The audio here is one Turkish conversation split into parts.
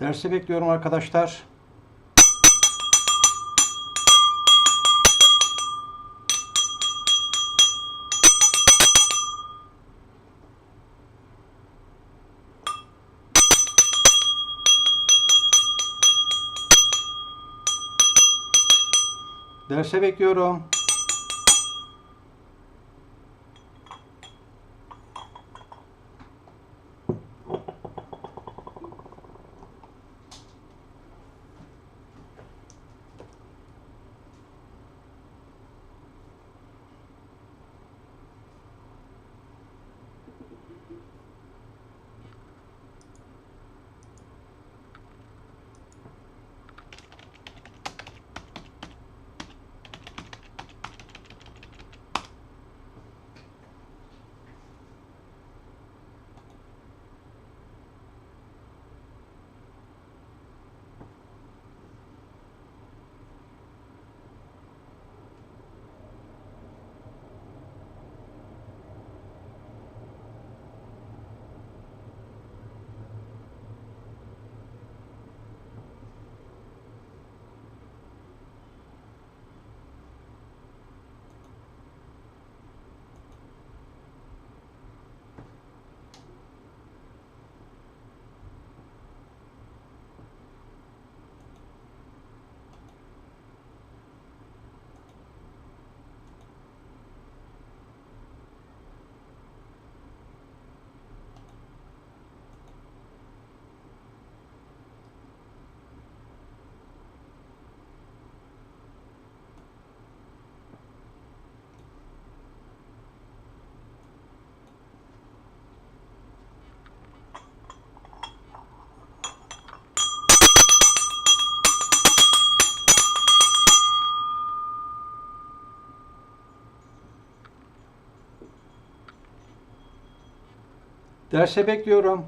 Dersi bekliyorum arkadaşlar. Derse bekliyorum. Derse bekliyorum.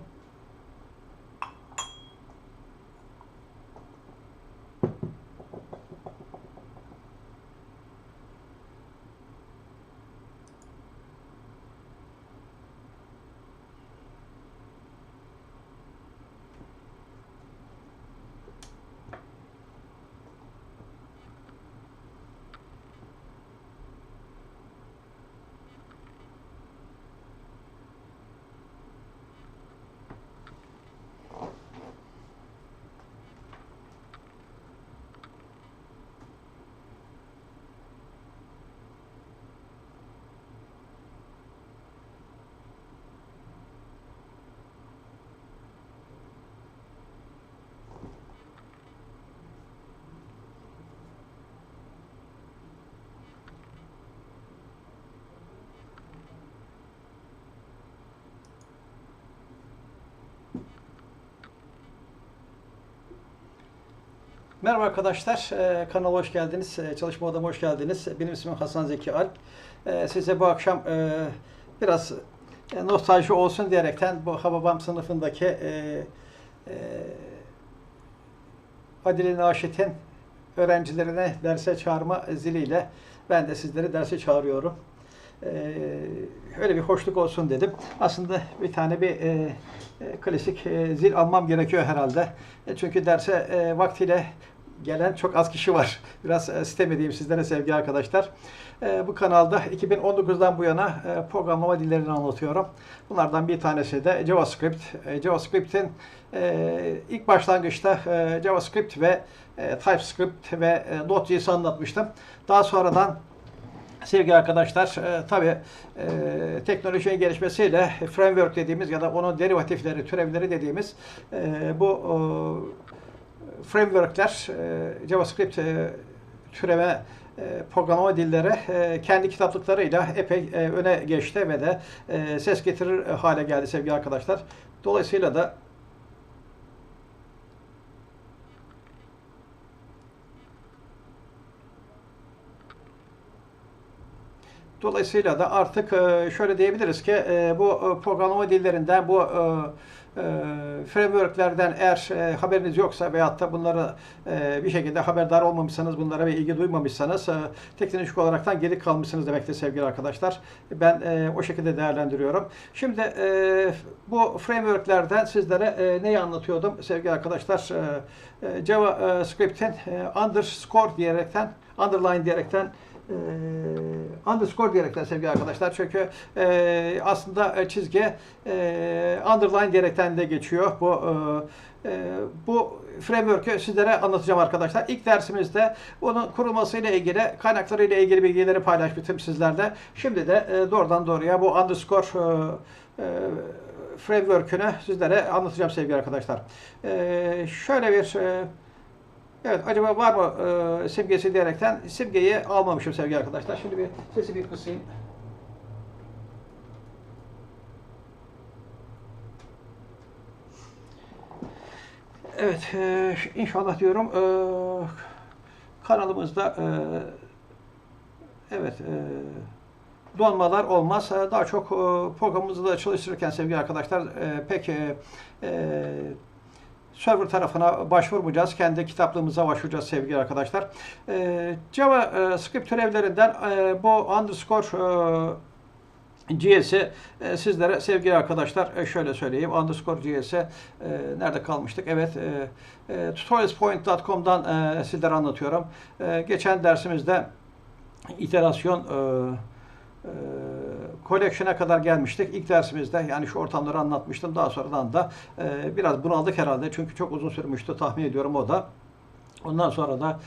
Merhaba arkadaşlar, ee, kanala hoş geldiniz, Ee, çalışma odama hoş geldiniz. Benim ismim Hasan Zeki Alp. Ee, size bu akşam e, biraz e, nostalji olsun diyerekten bu Hababam sınıfındaki e, e, Adile Naşit'in öğrencilerine derse çağırma ziliyle ben de sizleri derse çağırıyorum. Öyle bir hoşluk olsun dedim. Aslında bir tane bir e, e, klasik e, zil almam gerekiyor herhalde. E, çünkü derse e, vaktiyle gelen çok az kişi var. Biraz e, sitem edeyim sizlere sevgili arkadaşlar. E, bu kanalda 2019'dan bu yana e, programlama dillerini anlatıyorum. Bunlardan bir tanesi de JavaScript. JavaScript'in ilk başlangıçta JavaScript ve TypeScript ve Node.js'i anlatmıştım. Daha sonradan Sevgili arkadaşlar, e, tabii e, teknolojinin gelişmesiyle framework dediğimiz ya da onun derivatifleri, türevleri dediğimiz e, bu frameworkler, e, JavaScript e, türeme e, programlama dilleri e, kendi kitaplıklarıyla epey e, öne geçti ve de ses getirir hale geldi sevgili arkadaşlar. Dolayısıyla da Dolayısıyla da artık e, şöyle diyebiliriz ki e, bu e, programlama dillerinden, bu frameworklerden eğer haberiniz yoksa veyahut da bunları bir şekilde haberdar olmamışsanız, bunlara bir ilgi duymamışsanız e, teknolojik olaraktan geri kalmışsınız demektir sevgili arkadaşlar. Ben o şekilde değerlendiriyorum. Şimdi bu frameworklerden sizlere neyi anlatıyordum sevgili arkadaşlar? E, JavaScript'in underscore diyerekten, underline diyerekten e, underscore diyerekten sevgili arkadaşlar. Çünkü e, aslında çizgi e, underline diyerekten de geçiyor. Bu e, e, bu framework'ü sizlere anlatacağım arkadaşlar. İlk dersimizde onun kurulmasıyla ilgili, kaynaklarıyla ilgili bilgileri paylaşmıştım sizlerle. Şimdi de e, doğrudan doğruya bu underscore e, e, framework'ünü sizlere anlatacağım sevgili arkadaşlar. E, şöyle bir e, Evet, acaba var mı e, simgesi diyerekten simgeyi almamışım sevgili arkadaşlar. Şimdi bir sesi bir kısayım. Evet, e, inşallah diyorum e, kanalımızda e, evet e, donmalar olmaz. E, Daha çok e, programımızı da çalıştırırken sevgili arkadaşlar e, pek e, e, server tarafına başvurmayacağız. Kendi kitaplığımıza başvuracağız sevgili arkadaşlar. Ee, JavaScript türevlerinden e, bu underscore e, GS'i e, sizlere sevgili arkadaşlar e, şöyle söyleyeyim. Underscore GS'i e, nerede kalmıştık? Evet e, e, tutorialspoint.com'dan e, sizlere anlatıyorum. E, geçen dersimizde iterasyon e, e, collection'a kadar gelmiştik. İlk dersimizde yani şu ortamları anlatmıştım. Daha sonradan da e, biraz bunaldık herhalde. Çünkü çok uzun sürmüştü tahmin ediyorum o da. Ondan sonra da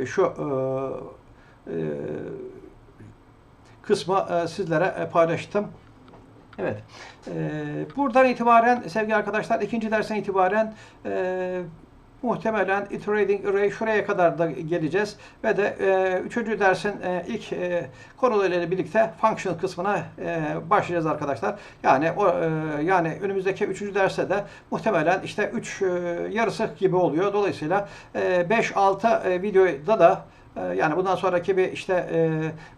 e, şu e, e, kısmı e, sizlere e, paylaştım. Evet. E, buradan itibaren sevgili arkadaşlar ikinci dersten itibaren e, muhtemelen iterating array şuraya kadar da geleceğiz ve de e, üçüncü dersin e, ilk e, konularıyla birlikte function kısmına e, başlayacağız arkadaşlar. Yani o e, yani önümüzdeki üçüncü derste de muhtemelen işte üç e, yarısı gibi oluyor. Dolayısıyla e, 5-6 e, videoda da e, yani bundan sonraki bir işte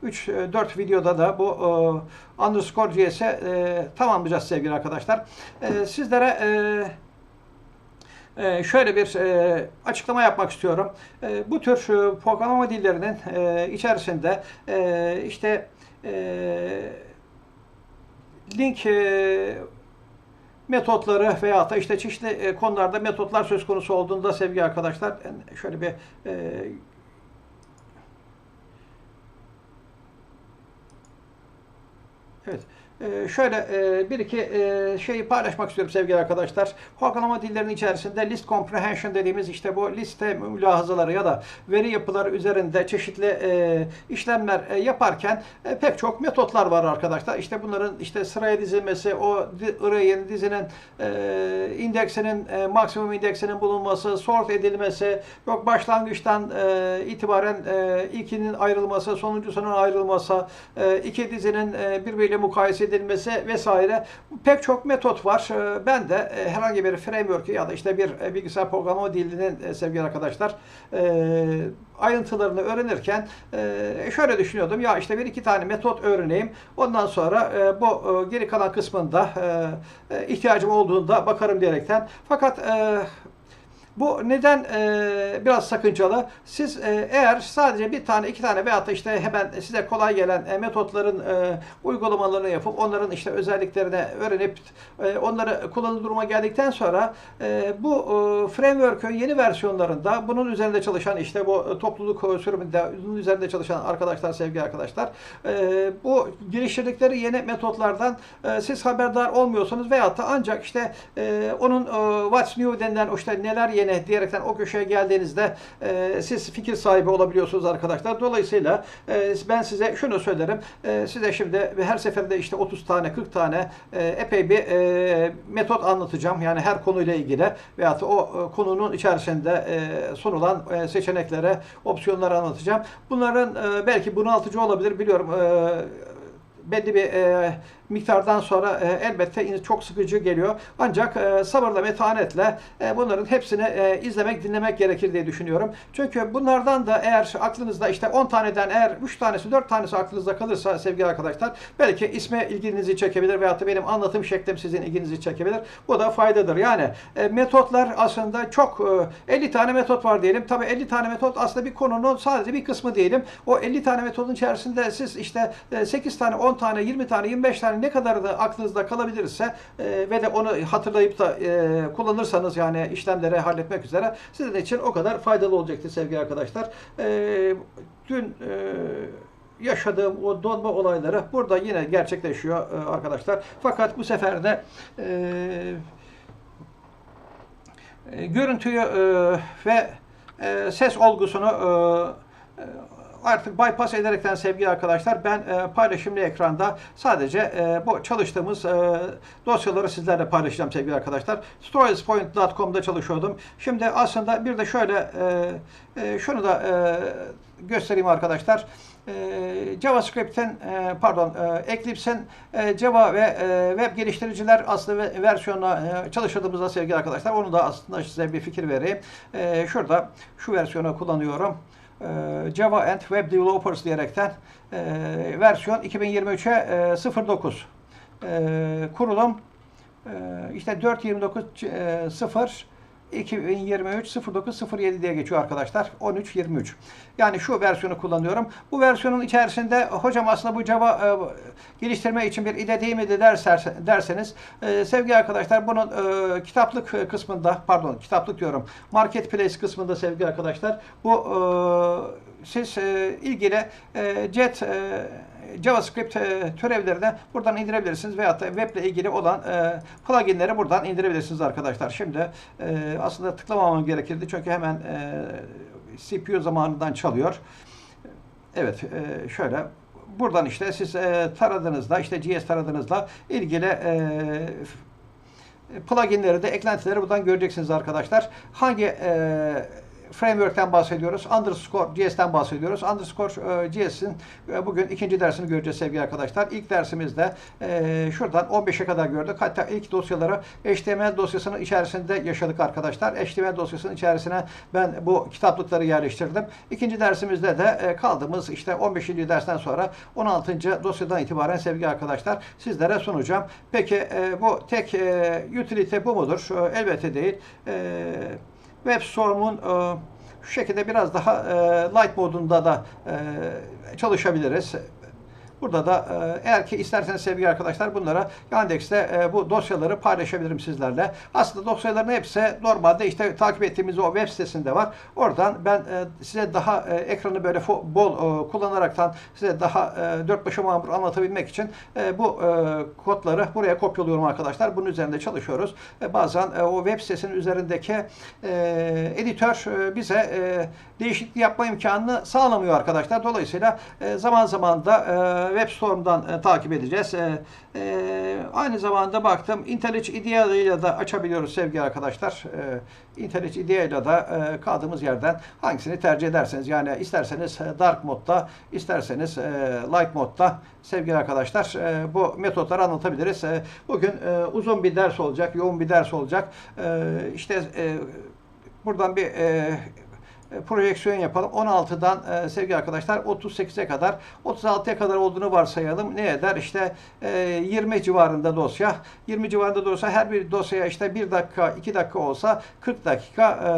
3-4 videoda da bu e, underscore GS'e e, tamamlayacağız sevgili arkadaşlar. E, sizlere e, şöyle bir e, açıklama yapmak istiyorum. E, bu tür e, programlama dillerinin e, içerisinde işte link metotları veya da işte çeşitli konularda metotlar söz konusu olduğunda sevgili arkadaşlar şöyle bir Evet. Ee, şöyle e, bir iki e, şeyi paylaşmak istiyorum sevgili arkadaşlar. Programlama dillerinin içerisinde list comprehension dediğimiz işte bu liste mülahazaları ya da veri yapıları üzerinde çeşitli e, işlemler yaparken pek çok metotlar var arkadaşlar. İşte bunların işte sıraya dizilmesi, o array'in, dizinin indeksinin, maksimum indeksinin bulunması, sort edilmesi, yok başlangıçtan itibaren ilkinin ayrılması, sonuncusunun ayrılması, iki dizinin birbiriyle mukayese edilmesi vesaire pek çok metot var. Ee, ben de e, herhangi bir framework ya da işte bir e, bilgisayar programlama dilinin e, sevgili arkadaşlar ayrıntılarını öğrenirken şöyle düşünüyordum. Ya işte bir iki tane metot öğreneyim. Ondan sonra bu geri kalan kısmında ihtiyacım olduğunda bakarım diyerekten. Fakat bu neden e, biraz sakıncalı? Siz e, eğer sadece bir tane, iki tane veyahut da işte hemen size kolay gelen e, metotların e, uygulamalarını yapıp onların işte özelliklerini öğrenip e, onları kullanılır duruma geldikten sonra e, bu e, framework'ün yeni versiyonlarında bunun üzerinde çalışan işte bu topluluk sürümünde bunun üzerinde çalışan arkadaşlar, sevgili arkadaşlar e, bu geliştirdikleri yeni metotlardan e, siz haberdar olmuyorsanız veyahut da ancak işte e, onun e, what's new denilen işte neler yeni yine diyerekten o köşeye geldiğinizde e, siz fikir sahibi olabiliyorsunuz arkadaşlar. Dolayısıyla e, ben size şunu söylerim. E, size şimdi her seferinde işte 30 tane 40 tane e, epey bir e, metot anlatacağım. Yani her konuyla ilgili veyahut o e, konunun içerisinde e, sunulan e, seçeneklere, opsiyonları anlatacağım. Bunların e, belki bunaltıcı olabilir biliyorum. E, belli bir e, miktardan sonra e, elbette çok sıkıcı geliyor. Ancak e, sabırla metanetle e, bunların hepsini e, izlemek, dinlemek gerekir diye düşünüyorum. Çünkü bunlardan da eğer aklınızda işte 10 taneden eğer 3 tanesi 4 tanesi aklınızda kalırsa sevgili arkadaşlar belki isme ilginizi çekebilir veyahut da benim anlatım şeklim sizin ilginizi çekebilir. Bu da faydadır. Yani e, metotlar aslında çok e, 50 tane metot var diyelim. Tabii 50 tane metot aslında bir konunun sadece bir kısmı diyelim. O 50 tane metodun içerisinde siz işte e, 8 tane, 10 tane, 20 tane, 25 tane ne kadar da aklınızda kalabilirse e, ve de onu hatırlayıp da e, kullanırsanız yani işlemleri halletmek üzere sizin için o kadar faydalı olacaktır sevgili arkadaşlar. E, dün e, yaşadığım o donma olayları burada yine gerçekleşiyor e, arkadaşlar. Fakat bu sefer de e, e, görüntüyü e, ve e, ses olgusunu e, e, artık bypass ederekten sevgili arkadaşlar ben e, paylaşımlı ekranda sadece e, bu çalıştığımız e, dosyaları sizlerle paylaşacağım sevgili arkadaşlar. Storiespoint.com'da çalışıyordum. Şimdi aslında bir de şöyle e, e, şunu da e, göstereyim arkadaşlar. E, JavaScript'in e, pardon e, Eclipse'in Java ve web geliştiriciler aslında ve- versiyonuna e, çalıştığımızda sevgili arkadaşlar onu da aslında size bir fikir vereyim. Şurada şu versiyonu kullanıyorum. E, Java and Web Developers diyerekten e, versiyon 2023'e e, 09 e, kurulum işte 4.29 e, 0 2023 0907 diye geçiyor arkadaşlar. 1323. Yani şu versiyonu kullanıyorum. Bu versiyonun içerisinde hocam aslında bu Java e, geliştirme için bir ide değil mi de derser- derseniz e, sevgili arkadaşlar bunun e, kitaplık kısmında pardon kitaplık diyorum marketplace kısmında sevgili arkadaşlar bu e, siz e, ilgili e, JET e, JavaScript e, türevlerini buradan indirebilirsiniz veyahut da web ile ilgili olan e, pluginleri buradan indirebilirsiniz arkadaşlar. Şimdi e, aslında tıklamamam gerekirdi çünkü hemen e, CPU zamanından çalıyor. Evet, e, şöyle buradan işte siz e, taradığınızda işte GS taradığınızda ilgili e, pluginleri de eklentileri buradan göreceksiniz arkadaşlar. Hangi e, framework'ten bahsediyoruz? Underscore JS'ten bahsediyoruz. Underscore e, JS'in e, bugün ikinci dersini göreceğiz sevgili arkadaşlar. İlk dersimizde e, şuradan 15'e kadar gördük. Hatta ilk dosyaları HTML dosyasının içerisinde yaşadık arkadaşlar. HTML dosyasının içerisine ben bu kitaplıkları yerleştirdim. İkinci dersimizde de e, kaldığımız işte 15. dersten sonra 16. dosyadan itibaren sevgili arkadaşlar sizlere sunacağım. Peki e, bu tek e, utility bu mudur? E, elbette değil. E, WebStorm'un e, şu şekilde biraz daha e, light modunda da e, çalışabiliriz. Burada da e, eğer ki isterseniz sevgili arkadaşlar bunlara Yandex'te e, bu dosyaları paylaşabilirim sizlerle. Aslında dosyaların hepsi normalde işte takip ettiğimiz o web sitesinde var. Oradan ben e, size daha e, ekranı böyle bol e, kullanaraktan size daha e, dört başı mamur anlatabilmek için e, bu e, kodları buraya kopyalıyorum arkadaşlar. Bunun üzerinde çalışıyoruz. E, bazen e, o web sitesinin üzerindeki e, editör e, bize e, değişiklik yapma imkanını sağlamıyor arkadaşlar. Dolayısıyla e, zaman zaman da e, WebStorm'dan e, takip edeceğiz. E, e, aynı zamanda baktım IntelliJ IDEA ile de açabiliyoruz sevgili arkadaşlar. E, IntelliJ IDEA ile de e, kaldığımız yerden hangisini tercih ederseniz yani isterseniz e, Dark modda, isterseniz e, Light modda sevgili arkadaşlar e, bu metotları anlatabiliriz. E, bugün e, uzun bir ders olacak, yoğun bir ders olacak. E, işte e, buradan bir e, projeksiyon yapalım. 16'dan e, sevgili arkadaşlar 38'e kadar 36'ya kadar olduğunu varsayalım. Ne eder? İşte e, 20 civarında dosya. 20 civarında dosya her bir dosyaya işte 1 dakika 2 dakika olsa 40 dakika e,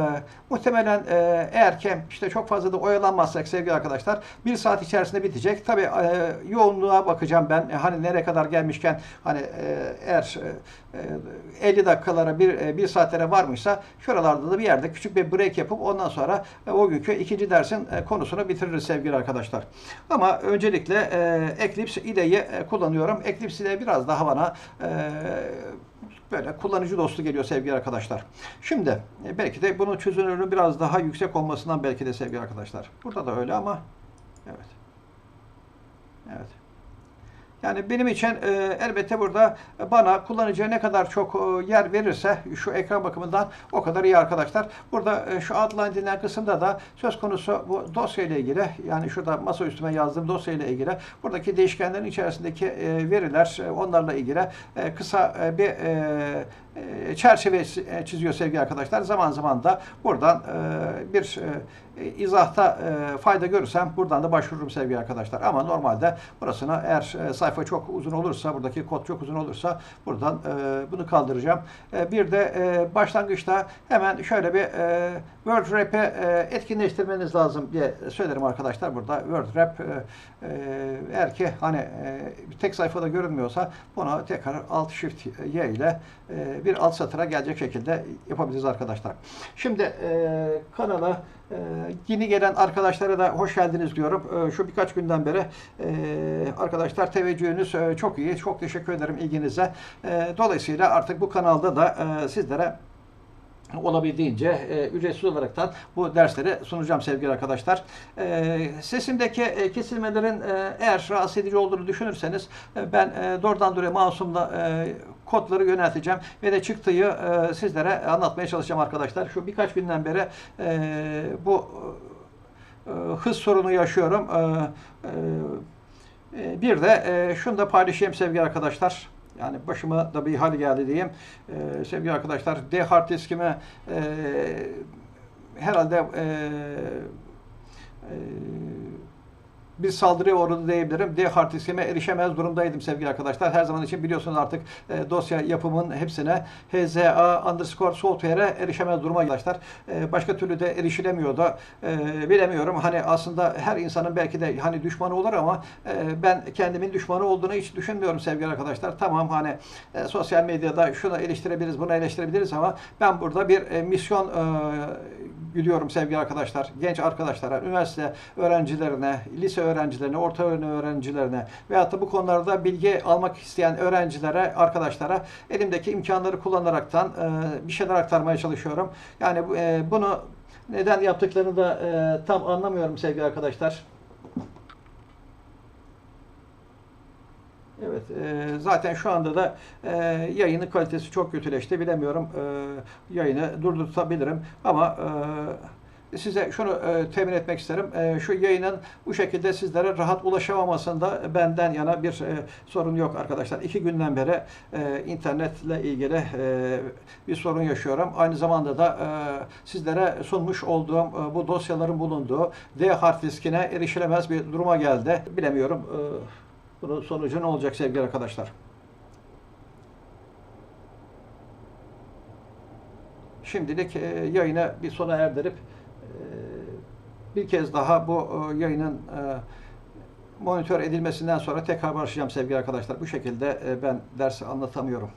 muhtemelen e, eğer ki işte çok fazla da oyalanmazsak sevgili arkadaşlar 1 saat içerisinde bitecek. Tabi e, yoğunluğa bakacağım ben. E, hani nereye kadar gelmişken hani e, eğer e, 50 dakikalara bir, e, bir saatlere varmışsa şuralarda da bir yerde küçük bir break yapıp ondan sonra e, o günkü ikinci dersin e, konusunu bitiririz sevgili arkadaşlar. Ama öncelikle e, Eclipse IDE'yi e, kullanıyorum. Eclipse IDE biraz daha bana e, böyle kullanıcı dostu geliyor sevgili arkadaşlar. Şimdi e, belki de bunun çözünürlüğü biraz daha yüksek olmasından belki de sevgili arkadaşlar. Burada da öyle ama evet. Evet. Yani benim için e, elbette burada bana kullanıcıya ne kadar çok e, yer verirse şu ekran bakımından o kadar iyi arkadaşlar. Burada e, şu outline denilen kısımda da söz konusu bu dosya ile ilgili yani şurada masa üstüme yazdığım dosya ile ilgili buradaki değişkenlerin içerisindeki e, veriler e, onlarla ilgili e, kısa e, bir e, çerçeve e, çiziyor sevgili arkadaşlar. Zaman zaman da buradan e, bir e, izahta e, fayda görürsem buradan da başvururum sevgili arkadaşlar. Ama normalde burasına eğer e, sayfa çok uzun olursa, buradaki kod çok uzun olursa buradan e, bunu kaldıracağım. E, bir de e, başlangıçta hemen şöyle bir e, Word Rap'i e, etkinleştirmeniz lazım diye söylerim arkadaşlar. Burada Word Rap e, e, eğer ki hani e, tek sayfada görünmüyorsa bunu tekrar Alt Shift Y ile e, bir alt satıra gelecek şekilde yapabiliriz arkadaşlar. Şimdi e, kanala e, yeni gelen arkadaşlara da hoş geldiniz diyorum. E, şu birkaç günden beri e, arkadaşlar teveccühünüz e, çok iyi. Çok teşekkür ederim ilginize. E, dolayısıyla artık bu kanalda da e, sizlere olabildiğince e, ücretsiz olaraktan bu dersleri sunacağım sevgili arkadaşlar. E, sesimdeki e, kesilmelerin e, eğer rahatsız edici olduğunu düşünürseniz e, ben e, doğrudan doğruya mouse'umla e, kodları yönelteceğim ve de çıktığı e, sizlere anlatmaya çalışacağım arkadaşlar. Şu birkaç günden beri e, bu e, hız sorunu yaşıyorum. E, e, bir de e, şunu da paylaşayım sevgili arkadaşlar. Yani başıma da bir hal geldi diyeyim. Ee, sevgili arkadaşlar, D hard diskime e, herhalde e, e, bir saldırıya uğradı diyebilirim. D hard diskime erişemez durumdaydım sevgili arkadaşlar. Her zaman için biliyorsunuz artık e, dosya yapımın hepsine HZA underscore software'e erişemez duruma arkadaşlar. E, başka türlü de erişilemiyordu. E, bilemiyorum. Hani aslında her insanın belki de hani düşmanı olur ama e, ben kendimin düşmanı olduğunu hiç düşünmüyorum sevgili arkadaşlar. Tamam hani e, sosyal medyada şunu eleştirebiliriz, bunu eleştirebiliriz ama ben burada bir e, misyon e, gidiyorum sevgili arkadaşlar. Genç arkadaşlara, üniversite öğrencilerine, lise öğrencilerine, orta öğrencilerine veyahut da bu konularda bilgi almak isteyen öğrencilere, arkadaşlara elimdeki imkanları kullanaraktan e, bir şeyler aktarmaya çalışıyorum. Yani e, bunu neden yaptıklarını da e, tam anlamıyorum sevgili arkadaşlar. Evet, e, zaten şu anda da e, yayının kalitesi çok kötüleşti. Bilemiyorum, e, yayını durdurtabilirim ama e, size şunu e, temin etmek isterim. E, şu yayının bu şekilde sizlere rahat ulaşamamasında benden yana bir e, sorun yok arkadaşlar. İki günden beri e, internetle ilgili e, bir sorun yaşıyorum. Aynı zamanda da e, sizlere sunmuş olduğum e, bu dosyaların bulunduğu D hard diskine erişilemez bir duruma geldi. Bilemiyorum. E, bunun sonucu ne olacak sevgili arkadaşlar? Şimdilik e, yayını bir sona erdirip e, bir kez daha bu e, yayının monitör edilmesinden sonra tekrar başlayacağım sevgili arkadaşlar. Bu şekilde ben dersi anlatamıyorum.